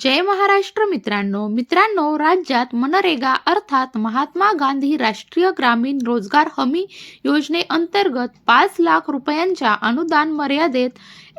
जय महाराष्ट्र मित्रांनो. मित्रांनो राज्यात मनरेगा अर्थात महात्मा गांधी राष्ट्रीय ग्रामीण रोजगार हमी योजनेअंतर्गत पाच लाख रुपयांच्या अनुदान मर्यादेत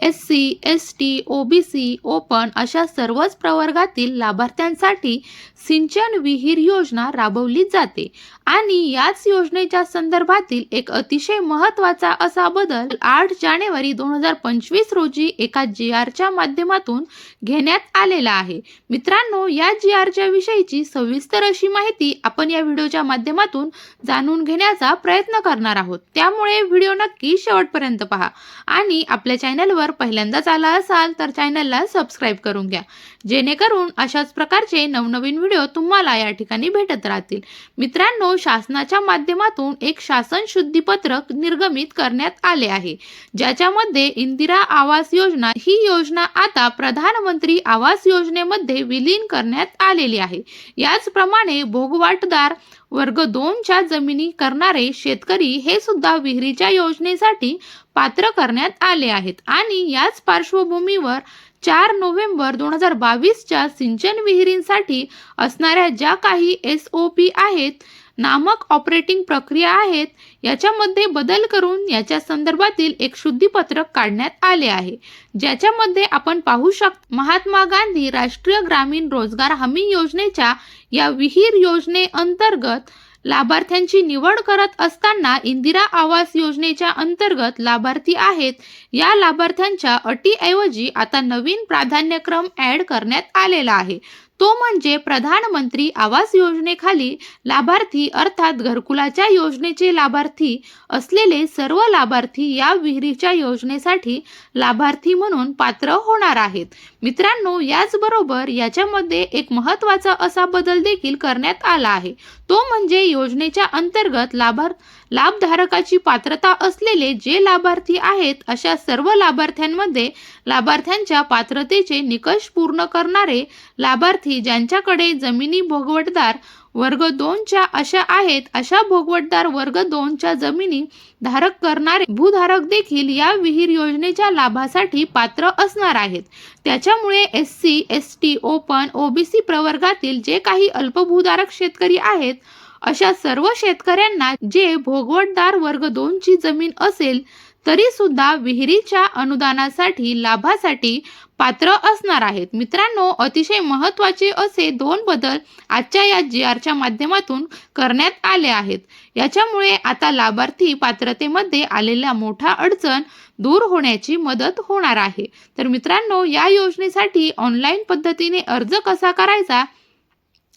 S C S T O B C open अशा सर्वच प्रवर्गातील लाभार्थ्यांसाठी सिंचन विहीर योजना राबवली जाते. आणि याच योजनेच्या संदर्भातील एक अतिशय महत्त्वाचा असा बदल आठ जानेवारी दोन हजार पंचवीस रोजी एका जी आरच्या माध्यमातून घेण्यात आलेला आहे. मित्रांनो या जी आरच्या विषयीची सविस्तर अशी माहिती आपण या व्हिडिओच्या माध्यमातून जाणून घेण्याचा प्रयत्न करणार आहोत. त्यामुळे व्हिडिओ नक्की शेवटपर्यंत पहा. आणि आपल्या चॅनलवर पहिल्यांदाच आला असाल तर चॅनलला सबस्क्राईब करून घ्या. जेणेकरून अशाच प्रकारचे नवनवीन व्हिडिओ तुम्हाला या ठिकाणी भेटत राहतील. मित्रांनो शासनाच्या माध्यमातून एक शासन शुद्धीपत्रक निर्गमित करण्यात आले आहे. ज्याच्यामध्ये इंदिरा आवास योजना ही योजना आता प्रधानमंत्री आवास योजनेमध्ये विलीन करण्यात आलेली आहे. याचप्रमाणे भोगवाटदार वर्ग दोनच्या जमिनी करणारे शेतकरी हे सुद्धा विहिरीच्या योजनेसाठी पात्र करण्यात आले आहेत. आणि याच पार्श्वभूमीवर चार नोव्हेंबर दोन हजार बावीसच्या सिंचन विहिरींसाठी असणाऱ्या ज्या काही एस ओ पी आहेत नामक ऑपरेटिंग प्रक्रिया आहेत याच्यामध्ये बदल करून याच्या संदर्भातील एक शुद्धीपत्रक काढण्यात आले आहे. ज्याच्यामध्ये आपण पाहू शकतो महात्मा गांधी राष्ट्रीय ग्रामीण रोजगार हमी योजनेच्या या विहीर योजनेअंतर्गत लाभार्थ्यांची निवड करत असताना इंदिरा आवास योजनेच्या अंतर्गत लाभार्थी आहेत. या लाभार्थ्यांच्या अटीऐवजी आता नवीन प्राधान्यक्रम ॲड करण्यात आलेला आहे. तो म्हणजे प्रधानमंत्री आवास योजनेखाली लाभार्थी अर्थात घरकुलाच्या योजनेचे लाभार्थी असलेले सर्व लाभार्थी या विहिरीच्या योजनेसाठी लाभार्थी म्हणून पात्र होणार आहेत. मित्रांनो याचबरोबर याच्यामध्ये एक महत्त्वाचा असा बदल देखील करण्यात आला आहे. तो म्हणजे योजनेच्या अंतर्गत लाभार लाभधारकाची पात्रता असलेले जे लाभार्थी आहेत अशा सर्व लाभार्थ्यांमध्ये लाभार्थ्यांच्या पात्रतेचे निकष पूर्ण करणारे लाभार्थी विद्यार्थी ज्यांच्याकडे जमिनी भोगवटदार वर्ग दोनच्या अशा आहेत अशा भोगवटदार वर्ग दोनच्या जमिनी धारक करणारे भूधारक देखील या विहीर योजनेच्या लाभासाठी पात्र असणार आहेत. त्याच्यामुळे S C S T open OBC प्रवर्गातील जे काही अल्पभूधारक शेतकरी आहेत अशा सर्व शेतकऱ्यांना जे भोगवटदार वर्ग दोनची जमीन असेल तरी सुद्धा विहिरीच्या अनुदानासाठी लाभासाठी पात्र असणार आहेत. मित्रांनो अतिशय महत्त्वाचे असे दोन बदल आजच्या या जी आरच्या माध्यमातून करण्यात आले आहेत. याच्यामुळे आता लाभार्थी पात्रतेमध्ये आलेल्या मोठा अडचण दूर होण्याची मदत होणार आहे. तर मित्रांनो या योजनेसाठी ऑनलाईन पद्धतीने अर्ज कसा करायचा?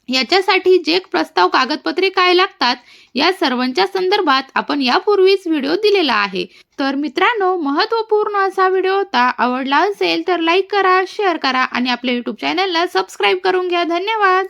याच्यासाठी जे प्रस्ताव कागदपत्रे काय लागतात या सर्वांच्या संदर्भात आपण यापूर्वीच व्हिडिओ दिलेला आहे. तर मित्रांनो महत्त्वपूर्ण असा व्हिडिओ होता. आवडला असेल तर लाईक करा शेअर करा आणि आपल्या यूट्यूब चॅनलला सबस्क्राईब करून घ्या. धन्यवाद!